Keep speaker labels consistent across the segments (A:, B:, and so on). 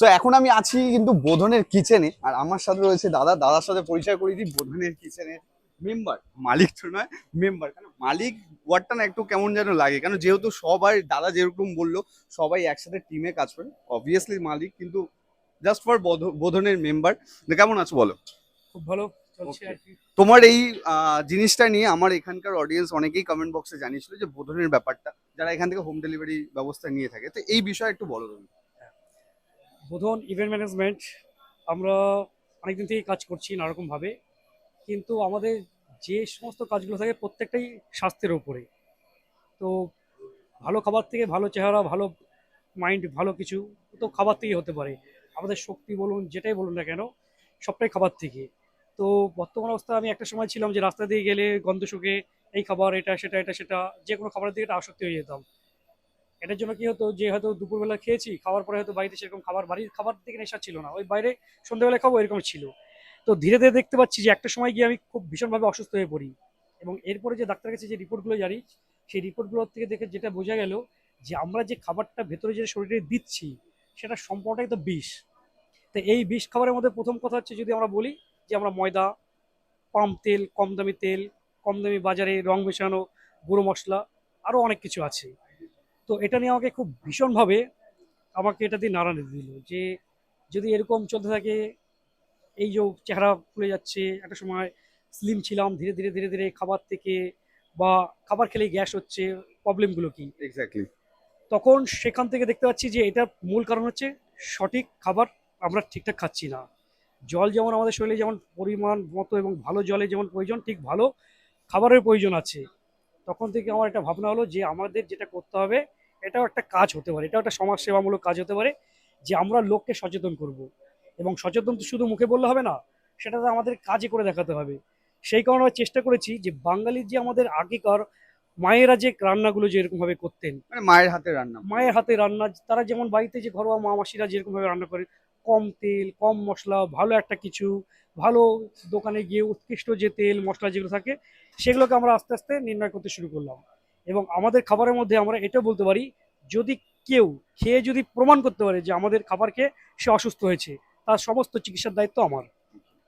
A: So এখন আমি আছি কিন্তু বোধনের কিচেনে আর আমার সাথে রয়েছে দাদা। দাদার সাথে পরিচয় করে দিই। বোধনের কিচেনের মেম্বার মালিক তো নয় মেম্বার কেন? মালিক ওয়ার্ডটা না একটু কেমন যেন লাগে। কেন? যেহেতু সবাই দাদা যেরকম বলল সবাই একসাথে টিমে কাজ করে। অবভিয়াসলি মালিক কিন্তু জাস্ট ফর বোধনের মেম্বার কেমন আছো বলো?
B: খুব ভালো
A: তোমার এই জিনিসটা নিয়ে আমার এখানকার অডিয়েন্স অনেকেই কমেন্ট বক্সে জানিয়েছিল যে বোধনের ব্যাপারটা যারা এখান থেকে হোম ডেলিভারি ব্যবস্থা নিয়ে থাকে। তো এই বিষয়ে একটু বলো তুমি।
B: বোধন ইভেন্ট ম্যানেজমেন্ট আমরা অনেকদিন থেকেই কাজ করছি নানারকমভাবে। কিন্তু আমাদের যে সমস্ত কাজগুলো থাকে প্রত্যেকটাই স্বাস্থ্যের ওপরে তো ভালো খাবার থেকে ভালো চেহারা, ভালো মাইন্ড ভালো কিছু তো খাবার থেকেই হতে পারে। আমাদের শক্তি বলুন, যেটাই বলুন না কেন, সবটাই খাবার থেকে। তো বর্তমান অবস্থা আমি একটা সময় ছিলাম যে রাস্তা দিয়ে গেলে গন্ধ শুকে, এই খাবার এটা, সেটা এটা, সেটা যে কোনো খাবারের দিকে একটা আসক্তি হয়ে যেতাম। এটার জন্য কি হতো যে হয়তো দুপুরবেলা খেয়েছি, খাওয়ার পরে হয়তো বাড়িতে সেরকম খাবার, বাড়ির খাবার থেকে নেশা ছিল না, ওই বাইরে সন্ধ্যেবেলা খাব এরকম ছিল। তো ধীরে ধীরে দেখতে পাচ্ছি যে একটা সময় গিয়ে আমি খুব ভীষণভাবে অসুস্থ হয়ে পড়ি এবং এরপরে যে ডাক্তার কাছে যে রিপোর্টগুলো জানি, সেই রিপোর্টগুলোর থেকে দেখে যেটা বোঝা গেল যে আমরা যে খাবারটা ভেতরে যে শরীরে দিচ্ছি, সেটা সম্পূর্ণটাই তো বিষ। তো এই বিষ খাবারের মধ্যে প্রথম কথা হচ্ছে যদি আমরা বলি যে আমরা ময়দা পাম তেল, কম দামি তেল, কম দামি বাজারে রং মেশানো, গুঁড়ো মশলা, আরও অনেক কিছু আছে। তো এটা নিয়ে আমাকে খুব ভীষণভাবে আমাকে এটা দিয়ে নাড়ানো দিল যে যদি এরকম চলতে থাকে এই যে চেহারা ফুলে যাচ্ছে একটা সময় স্লিম ছিলাম ধীরে ধীরে ধীরে ধীরে খাবার থেকে বা খাবার খেলে গ্যাস হচ্ছে প্রবলেমগুলো কি?
A: এক্স্যাক্টলি
B: তখন সেখান থেকে দেখতে পাচ্ছি যে এটার মূল কারণ হচ্ছে সঠিক খাবার আমরা ঠিকঠাক খাচ্ছি না। জল যেমন আমাদের শরীরে যেমন পরিমাণ মতো এবং ভালো জলে যেমন প্রয়োজন ঠিক ভালো খাবারের প্রয়োজন আছে। তখন থেকে আমার একটা ভাবনা হলো যে আমাদের যেটা করতে হবে এটাও একটা কাজ হতে পারে এটাও একটা সমাজসেবামূলক কাজ হতে পারে যে আমরা লোককে সচেতন করব। এবং সচেতন তো শুধু মুখে বললে হবে না সেটা তো আমাদের কাজে করে দেখাতে হবে। সেই কারণে আমরা চেষ্টা করেছি যে বাঙালির যে আমাদের আগেকার মায়েরা যে রান্নাগুলো যে এরকমভাবে করতেন
A: মানে মায়ের হাতে রান্না।
B: মায়ের হাতে রান্না তারা যেমন বাড়িতে যে ঘরোয়া মা মাসিরা যেরকম ভাবে রান্না করে কম তেল কম মশলা ভালো একটা কিছু ভালো দোকানে গিয়ে উৎকৃষ্ট যে তেল মশলা যেগুলো থাকে সেগুলোকে আমরা আস্তে আস্তে নির্ণয় করতে শুরু করলাম। এবং আমাদের খাবারের মধ্যে আমরা এটাও বলতে পারি, যদি কেউ খেয়ে যদি প্রমাণ করতে পারে যে আমাদের খাবার খেয়ে সে অসুস্থ হয়েছে, তার সমস্ত চিকিৎসার দায়িত্ব আমার।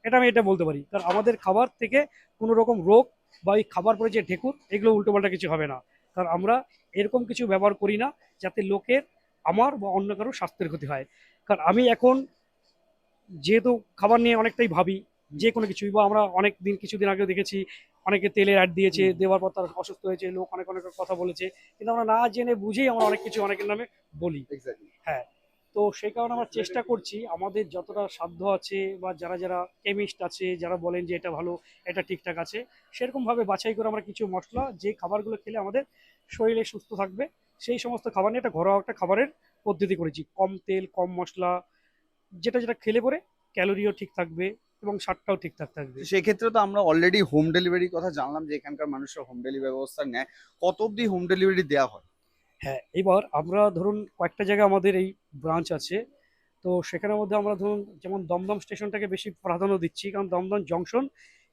B: এটা আমি এটা বলতে পারি। কারণ আমাদের খাবার থেকে কোনো রকম রোগ বা ওই খাবার পরে যে ঢেকুর, এগুলো উল্টোপাল্টা কিছু হবে না। কারণ আমরা এরকম কিছু ব্যবহার করি না যাতে লোকের, আমার বা অন্য কারও স্বাস্থ্যের ক্ষতি হয়। কারণ আমি এখন যেহেতু খাবার নিয়ে অনেকটাই ভাবি, যে কোনো কিছুই বা আমরা অনেক দিন, কিছুদিন আগেও দেখেছি অনেকে তেলের অ্যাড দিয়েছে দেওয়ার পর তার অসুস্থ হয়েছে লোক অনেক অনেক কথা বলেছে। কিন্তু আমরা না জেনে বুঝেই আমরা অনেক কিছু অনেকের নামে বলি।
A: হ্যাঁ।
B: তো সেই কারণে আমরা চেষ্টা করছি আমাদের যতটা সাধ্য আছে বা যারা যারা কেমিস্ট আছে যারা বলেন যে এটা ভালো এটা ঠিকঠাক আছে সেরকমভাবে বাছাই করে আমরা কিছু মশলা যে খাবারগুলো খেলে আমাদের শরীরে সুস্থ থাকবে সেই সমস্ত খাবার নিয়ে একটা ঘরোয়া একটা খাবারের পদ্ধতি করেছি। কম তেল কম মশলা যেটা যেটা খেলে পরে ক্যালোরিও ঠিক থাকবে এবং স্বাদটাও ঠিকঠাক থাকবে।
A: সেক্ষেত্রে তো আমরা অলরেডি হোম ডেলিভারির কথা জানলাম যে এখানকার মানুষরা হোম ডেলিভারি ব্যবস্থা নেয়। কত অবধি হোম ডেলিভারি দেওয়া হয়?
B: হ্যাঁ এবার আমরা ধরুন কয়েকটা জায়গায় আমাদের এই ব্রাঞ্চ আছে। তো সেখানের মধ্যে আমরা ধরুন যেমন দমদম স্টেশনটাকে বেশি প্রাধান্য দিচ্ছি কারণ দমদম জংশন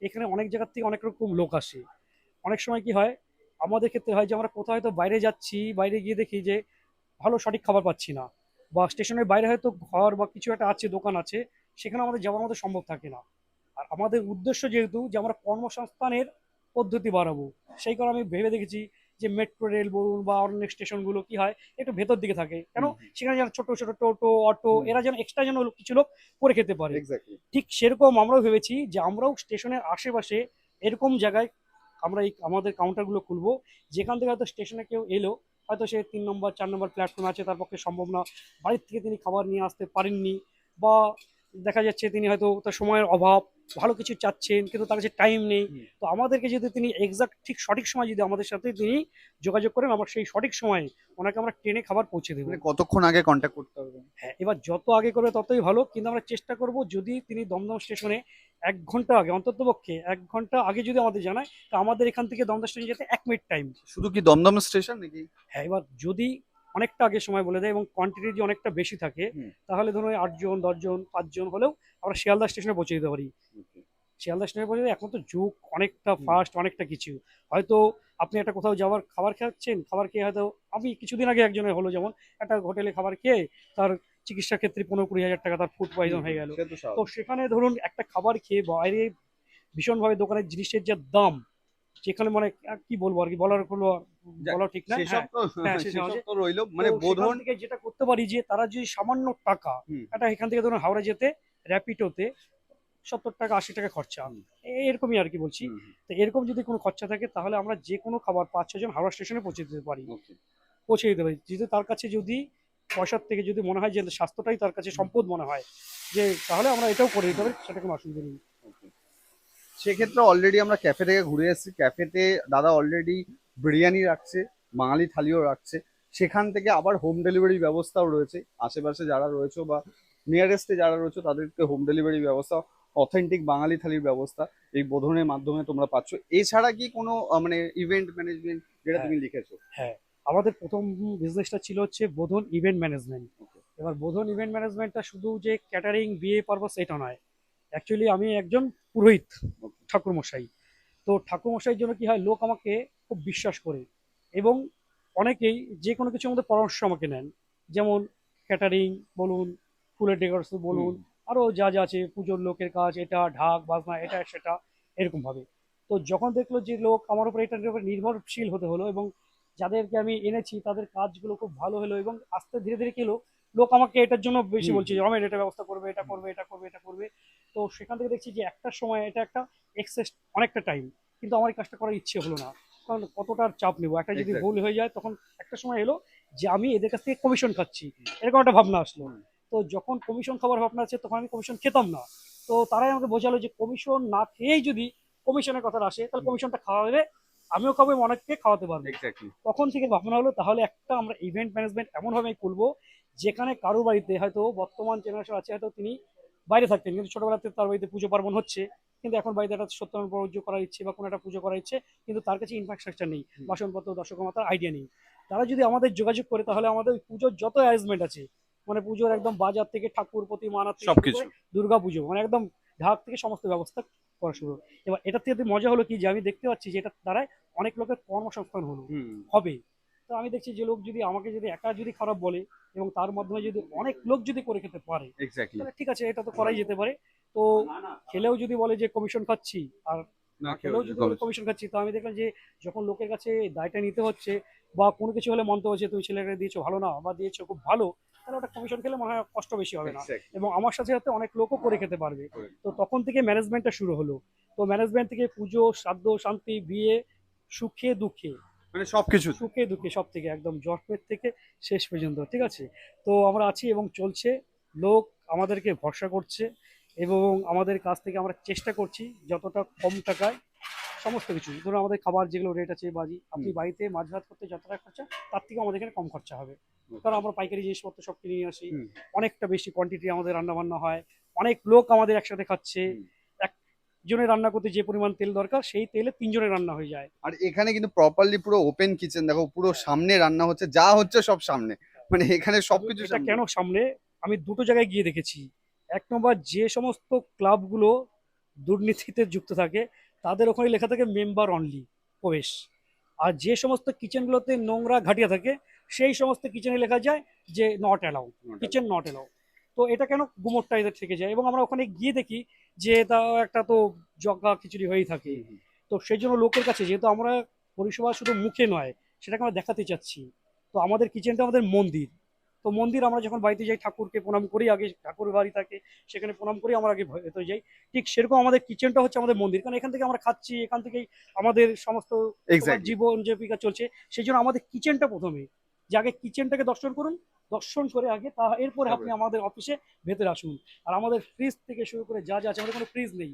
B: এখানে অনেক জায়গার থেকে অনেক রকম লোক আসে। অনেক সময় কি হয় আমাদের ক্ষেত্রে হয় যে আমরা কোথাও হয়তো বাইরে যাচ্ছি বাইরে গিয়ে দেখি যে ভালো সঠিক খাবার পাচ্ছি না। বা স্টেশনের বাইরে হয়তো ঘর বা কিছু একটা আছে দোকান আছে সেখানে আমাদের যাওয়ার মতো সম্ভব থাকে না। আর আমাদের উদ্দেশ্য যেহেতু যে আমরা কর্মসংস্থানের পদ্ধতি বাড়াবো সেই কারণে আমি ভেবে দেখেছি যে মেট্রো রেল বলুন বা অন্য স্টেশনগুলো কি হয় একটু ভেতর দিকে থাকে। কেন। সেখানে যেন ছোট ছোট টোটো অটো এরা যেন এক্সট্রা যেন কিছু লোক করে খেতে পারে। ঠিক সেরকম আমরাও ভেবেছি যে আমরাও স্টেশনের আশেপাশে এরকম জায়গায় আমরা এই আমাদের কাউন্টারগুলো খুলবো যেখান থেকে হয়তো স্টেশনে কেউ এলো হয়তো সে তিন নম্বর চার নম্বর প্ল্যাটফর্মে আছে তার পক্ষে সম্ভব না। বাড়ির থেকে তিনি খাবার নিয়ে আসতে পারেননি বা দেখা যাচ্ছে তিনি হয়তো তার সময়ের অভাব ভালো কিছু চাচ্ছেন কিন্তু তার কাছে টাইম নেই। তো আমাদেরকে যদি তিনি এক্সাক্ট ঠিক সঠিক সময় যদি আমাদের সাথে তিনি যোগাযোগ করেন আমরা সেই সঠিক সময়ে ওনাকে আমরা ট্রেনে খাবার পৌঁছে দেবো।
A: মানে কতক্ষণ আগে কন্ট্যাক্ট করতে হবে?
B: হ্যাঁ এবার যত আগে করবে ততই ভালো কিন্তু আমরা চেষ্টা করব যদি তিনি দমদম স্টেশনে এক ঘণ্টা আগে অন্ততপক্ষে এক ঘণ্টা আগে যদি আমাদের জানায় তা আমাদের এখান থেকে দমদম স্টেশন যেতে এক মিনিট টাইম
A: শুধু কি দমদম স্টেশন নাকি?
B: হ্যাঁ এবার যদি অনেকটা আগে সময় বলে দেয় এবং কোয়ান্টিটি যদি অনেকটা বেশি থাকে তাহলে ধরুন আটজন দশজন পাঁচজন হলেও আমরা শিয়ালদা স্টেশনে পৌঁছে দিতে পারি। শিয়ালদা স্টেশনে পৌঁছে এখন তো যুগ অনেকটা। ফাস্ট অনেকটা কিছু। হয়তো আপনি একটা কোথাও যাওয়ার খাবার খাচ্ছেন খাবার খেয়ে হয়তো আমি কিছুদিন আগে একজনের হলো যেমন একটা হোটেলে খাবার খেয়ে তার চিকিৎসা ক্ষেত্রে পনেরো কুড়ি হাজার টাকা তার ফুড পয়জন হয়ে গেল।
A: তো
B: সেখানে ধরুন একটা খাবার খেয়ে বাইরে ভীষণভাবে দোকানের জিনিসের যে দাম যেখানে মানে কি বলব আর কি বলার কোনো বলা ঠিক না
A: সেসব
B: হ্যাঁ, হ্যাঁ,
A: রইল। মানে বোধন
B: থেকে যেটা করতে পারি যে তারা যদি সামান্য টাকা এখান থেকে ধরুন হাওড়া যেতে র্যাপিডোতে সত্তর টাকা আশি টাকা খরচা। এরকমই আর কি বলছি। তো এরকম যদি কোনো খরচা থাকে তাহলে আমরা যে কোনো খাবার পাঁচ ছজন হাওড়া স্টেশনে পৌঁছে দিতে পারি। পৌঁছে দিতে পারি। যদি তার কাছে যদি পয়সার থেকে যদি মনে হয় যে স্বাস্থ্যটাই তার কাছে সম্পদ মনে হয় যে তাহলে আমরা এটাও করে দিতে পারি সেটা কোনো অসুবিধা নেই।
A: সেক্ষেত্রে অলরেডি আমরা ক্যাফে থেকে ঘুরে এসেছি। ক্যাফেতে দাদা অলরেডি বিরিয়ানি রাখছে বাঙালি থালিও রাখছে। সেখান থেকে আবার হোম ডেলিভারি ব্যবস্থাও রয়েছে। আশেপাশে যারা রয়েছে বা নিয়ারেস্টে যারা রয়েছে তাদেরকে হোম ডেলিভারি ব্যবস্থা অথেন্টিক বাঙালি থালির ব্যবস্থা এই বোধনের মাধ্যমে তোমরা পাচ্ছ। এছাড়া কি কোনো মানে ইভেন্ট ম্যানেজমেন্ট যেটা
B: হ্যাঁ।
A: তুমি লিখেছো? হ্যাঁ।
B: আমাদের প্রথম বিজনেসটা ছিল হচ্ছে বোধন ইভেন্ট ম্যানেজমেন্ট এবার বোধন ইভেন্ট ম্যানেজমেন্টটা শুধু যে ক্যাটারিং বিয়ে পারপাস এটা নয়। অ্যাকচুয়ালি আমি একজন পুরোহিত
A: Okay.
B: ঠাকুরমশাই। তো ঠাকুরমশাইয়ের জন্য কি হয়? লোক আমাকে খুব বিশ্বাস করে এবং অনেকেই যে কোনো কিছু আমাদের পরামর্শ আমাকে নেন। যেমন ক্যাটারিং বলুন ফুলের ডেকোরেশন বলুন আরও যা যা আছে পুজোর লোকের কাজ এটা ঢাক বাজনা এটা সেটা এরকমভাবে তো যখন দেখল যে লোক আমার উপর এটার উপর নির্ভরশীল হতে হলো এবং যাদেরকে আমি এনেছি তাদের কাজগুলো খুব ভালো হলো এবং আস্তে ধীরে ধীরে কি লোক আমাকে এটার জন্য বেশি বলছে যে রমেন এটা ব্যবস্থা করবে এটা করবে এটা করবে এটা করবে। তো সেখান থেকে দেখছি যে একটা সময় এটা একটা এক্সেস অনেকটা টাইম কিন্তু আমার এই কাজটা করার ইচ্ছে হলো না। কারণ কতটা চাপ নেব? একটা যদি ভুল হয়ে যায় তখন একটা সময় এলো যে আমি এদের কাছ থেকে কমিশন খাচ্ছি। এরকম একটা ভাবনা আসলো। তো যখন কমিশন খাবার ভাবনা আছে তখন আমি কমিশন খেতাম না। তো তারাই আমাকে বোঝালো যে কমিশন না খেয়েই যদি কমিশনের কথা আসে তাহলে কমিশনটা খাওয়াবে আমিও খাব এবং অনেককে খাওয়াতে পারব। তখন থেকে ভাবনা হলো তাহলে একটা আমরা ইভেন্ট ম্যানেজমেন্ট এমনভাবে খুলবো যেখানে কারও বাড়িতে হয়তো বর্তমান জেনারেশন আছে হয়তো তিনি বাইরে থাকতেন। কিন্তু ছোটবেলাতে তার বাড়িতে পুজো পার্বণ হচ্ছে কিন্তু এখন বাড়িতে একটা সত্যনারায়ণ পুজো করার ইচ্ছে বা কোনো একটা পুজো করার ইচ্ছে কিন্তু তার কাছে ইনফ্রাস্ট্রাকচার নেই বাসনপত্র দর্শক মাতার আইডিয়া নেই। তারা যদি আমাদের যোগাযোগ করে তাহলে আমাদের ওই পুজোর যত অ্যারেঞ্জমেন্ট আছে মানে পুজোর একদম বাজার থেকে ঠাকুর প্রতিমা থেকে শুরু
A: সবকিছু।
B: দুর্গা পুজো মানে একদম ঢাক থেকে সমস্ত ব্যবস্থা করা শুরু এবার এটার থেকে মজা হলো কি যে আমি দেখতে পাচ্ছি যে এটা দ্বারাই অনেক লোকের কর্মসংস্থান হলো। হবে। তো আমি দেখছি যে লোক যদি আমাকে যদি একা যদি খারাপ বলে এবং তার মাধ্যমে যদি অনেক লোক যদি করে খেতে পারে তাহলে ঠিক আছে এটা তো করাই যেতে পারে। তো খেলেও যদি বলে যে কমিশন খাচ্ছি আর
A: না
B: খেলেও যদি কমিশন খাচ্ছি তো আমি দেখলাম যে যখন লোকের কাছে দায়টা নিতে হচ্ছে বা কোনো কিছু হলে মন্তব্য হচ্ছে তুমি ছেলেকে দিয়েছ ভালো না বা দিয়েছ খুব ভালো তাহলে ওটা কমিশন খেলে মনে হয় কষ্ট বেশি হবে না। এবং আমার সাথে সাথে অনেক লোকও করে খেতে পারবে। তো তখন থেকে ম্যানেজমেন্টটা শুরু হলো। তো ম্যানেজমেন্ট থেকে পুজো শ্রাদ্ধ শান্তি বিয়ে সুখে দুঃখে।
A: মানে সবকিছু
B: সুখে দুঃখে সব থেকে একদম জন্মের থেকে শেষ পর্যন্ত ঠিক আছে? তো আমরা আছি এবং চলছে। লোক আমাদেরকে ভরসা করছে এবং আমাদের কাছ থেকে আমরা চেষ্টা করছি যতটা কম টাকায় সমস্ত কিছু। ধরুন আমাদের খাবার যেগুলো রেট আছে বাজি আপনি বাড়িতে মাছ ভাত করতে যতটা খরচা তার থেকে আমাদের এখানে কম খরচা হবে। কারণ আমরা পাইকারি জিনিসপত্র সব কিনে নিয়ে আসি। অনেকটা বেশি কোয়ান্টিটি আমাদের রান্না বান্না হয়। অনেক লোক আমাদের একসাথে খাচ্ছে। একজনের রান্না করতে যে পরিমাণ তেল দরকার সেই তেলে তিনজনের রান্না হয়ে যায়।
A: আর এখানে কিন্তু প্রপারলি পুরো ওপেন কিচেন দেখো পুরো সামনে রান্না হচ্ছে যা হচ্ছে সব সামনে। মানে এখানে সবকিছু
B: কেন সামনে? আমি দুটো জায়গায় গিয়ে দেখেছি। এক নম্বর যে সমস্ত ক্লাবগুলো দুর্নীতিতে যুক্ত থাকে তাদের ওখানে লেখা থাকে মেম্বার অনলি প্রবেশ। আর যে সমস্ত কিচেনগুলোতে নোংরা ঘাটিয়া থাকে সেই সমস্ত কিচেনে লেখা যায় যে not allow kitchen not allow তো এটা কেন গুমোটটা এদের থেকে যায়? এবং আমরা ওখানে গিয়ে দেখি যে তা একটা তো জগা খিচুড়ি হয়েই থাকে। তো সেই জন্য লোকের কাছে যেহেতু আমরা পরিষেবা শুধু মুখে নয় সেটাকে আমরা দেখাতে চাচ্ছি। তো আমাদের কিচেনটা আমাদের মন্দির। তো মন্দির আমরা যখন বাড়িতে যাই ঠাকুরকে প্রণাম করি আগে ঠাকুর বাড়ি থাকে সেখানে প্রণাম করি আমরা আগে ভেতরে যাই। ঠিক সেরকম আমাদের কিচেনটা হচ্ছে আমাদের মন্দির। কারণ এখান থেকে আমরা খাচ্ছি এখান থেকেই আমাদের সমস্ত জীবন জীবিকা চলছে। সেই জন্য আমাদের কিচেনটা প্রথমে। যে আগে কিচেনটাকে দর্শন করুন দর্শন করে আগে তা এরপরে আপনি আমাদের অফিসে ভেতরে আসুন। আর আমাদের ফ্রিজ থেকে শুরু করে যা যা আছে আমাদের কোনো ফ্রিজ নেই।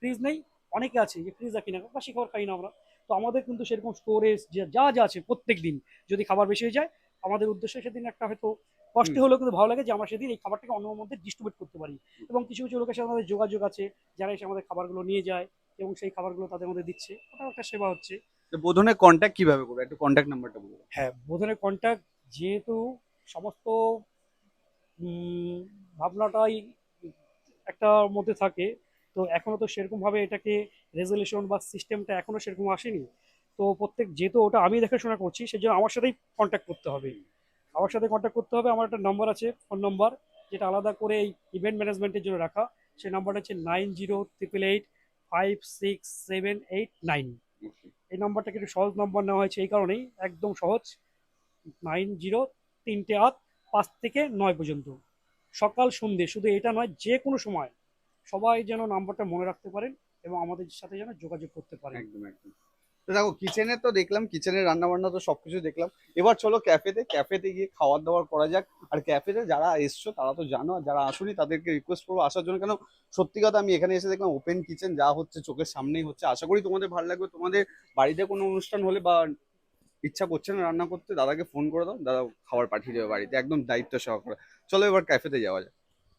B: ফ্রিজ নেই অনেকে আছে যে ফ্রিজ রাখি না বাসি খাবার খাই না আমরা। তো আমাদের কিন্তু সেরকম স্টোরেজ যা যা আছে প্রত্যেক দিন যদি খাবার বেশি হয়ে যায় আমাদের উদ্দেশ্য সেদিন একটা হয়তো কষ্ট হলেও কিন্তু ভালো লাগে যে আমরা সেদিন এই খাবারটাকে অন্য মধ্যে ডিস্ট্রিবিউট করতে পারি। এবং কিছু কিছু লোকের সাথে আমাদের যোগাযোগ আছে যারা এসে আমাদের খাবারগুলো নিয়ে যায় এবং সেই খাবারগুলো তাদের মধ্যে দিচ্ছে। ওটাও একটা সেবা হচ্ছে।
A: বোধনের কন্ট্যাক্ট কীভাবে করব? একটু কন্ট্যাক্ট নাম্বারটা বলব
B: হ্যাঁ বোধনের কন্ট্যাক্ট যেহেতু সমস্ত ভাবনাটাই একটা মধ্যে থাকে। তো এখনও তো সেরকমভাবে এটাকে রেজলিউশন বা সিস্টেমটা এখনও সেরকম আসেনি। তো প্রত্যেক, যেহেতু ওটা আমি দেখাশোনা করছি সেই জন্য আমার সাথেই কন্ট্যাক্ট করতে হবে। আমার সাথে কন্ট্যাক্ট করতে হবে, আমার একটা নাম্বার আছে ফোন নাম্বার যেটা আলাদা করে এই ইভেন্ট ম্যানেজমেন্টের জন্য রাখা। সেই নাম্বারটা হচ্ছে nine zero triple eight five six seven eight nine এই নাম্বারটাকে একটু সহজ নাম্বার নেওয়া হয়েছে এই কারণেই, একদম সহজ। নাইন জিরো তিনটে আট পাঁচ থেকে নয় পর্যন্ত। সকাল সন্ধে শুধু এটা নয়, যে কোনো সময় সবাই যেন নাম্বারটা মনে রাখতে পারেন এবং আমাদের সাথে যেন যোগাযোগ করতে পারেন।
A: একদম একদম। দেখো, কিচেনে তো দেখলাম কিচেনের রান্না বান্না তো সবকিছু দেখলাম। এবার চলো ক্যাফেতে ক্যাফেতে গিয়ে খাওয়ার দাওয়ার করা যাক। আর ক্যাফেতে যারা এসছো, তারা তো জানো আর যারা আসুনি, তাদেরকে রিকোয়েস্ট করব আসার জন্য। কেন, সত্যি কথা আমি এখানে এসে দেখলাম ওপেন কিচেন যা হচ্ছে, চোখের সামনেই হচ্ছে। আশা করি তোমাদের ভালো লাগবে। তোমাদের বাড়িতে কোনো অনুষ্ঠান হলে বা ইচ্ছা করছে না রান্না করতে, দাদাকে ফোন করে দাও, দাদা খাবার পাঠিয়ে দেবে বাড়িতে, একদম দায়িত্ব সহকারে। চলো এবার ক্যাফেতে যাওয়া যাক।